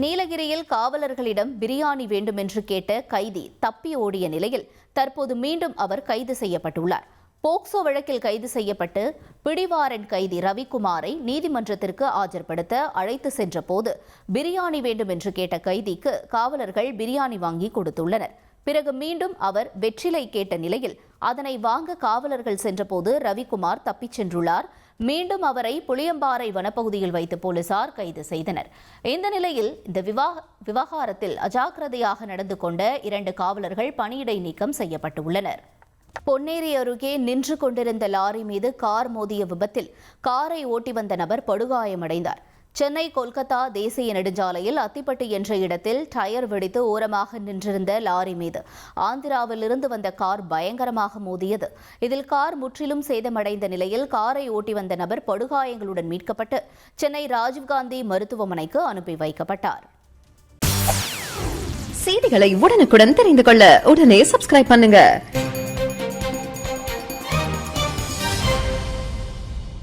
நீலகிரியில் காவலர்களிடம் பிரியாணி வேண்டும் என்று கேட்ட கைதி தப்பி ஓடிய நிலையில் தற்போது மீண்டும் அவர் கைது செய்யப்பட்டுள்ளார். போக்சோ வழக்கில் கைது செய்யப்பட்டு பிடிவாரன் கைதி ரவிக்குமாரை நீதிமன்றத்திற்கு ஆஜர்படுத்த அழைத்து சென்றபோது பிரியாணி வேண்டும் என்று கேட்ட கைதிக்கு காவலர்கள் பிரியாணி வாங்கி கொடுத்துள்ளனர். பிறகு மீண்டும் அவர் வெற்றிலை கேட்ட நிலையில் அதனை வாங்க காவலர்கள் சென்றபோது ரவிக்குமார் தப்பிச் சென்றுள்ளார். மீண்டும் அவரை புளியம்பாறை வனப்பகுதியில் வைத்து போலீசார் கைது செய்தனர். இந்த நிலையில் இந்த விவாக விவகாரத்தில் அஜாக்கிரதையாக நடந்து கொண்ட இரண்டு காவலர்கள் பணியிடை நீக்கம் செய்யப்பட்டுள்ளனர். பொன்னேரி அருகே நின்று கொண்டிருந்த லாரி மீது கார் மோதிய விபத்தில் காரை ஓட்டி வந்த நபர் படுகாயமடைந்தார். சென்னை கொல்கத்தா தேசிய நெடுஞ்சாலையில் அத்திப்பட்டு என்ற இடத்தில் டயர் வெடித்து ஓரமாக நின்றிருந்த லாரி மீது ஆந்திராவிலிருந்து வந்த கார் பயங்கரமாக மோதியது. இதில் கார் முற்றிலும் சேதமடைந்த நிலையில் காரை ஓட்டி வந்த நபர் படுகாயங்களுடன் மீட்கப்பட்டு சென்னை ராஜீவ்காந்தி மருத்துவமனைக்கு அனுப்பி வைக்கப்பட்டார். செய்திகளை உடனுக்குடன் தெரிந்து கொள்ள உடனே சப்ஸ்கிரைப் பண்ணுங்க.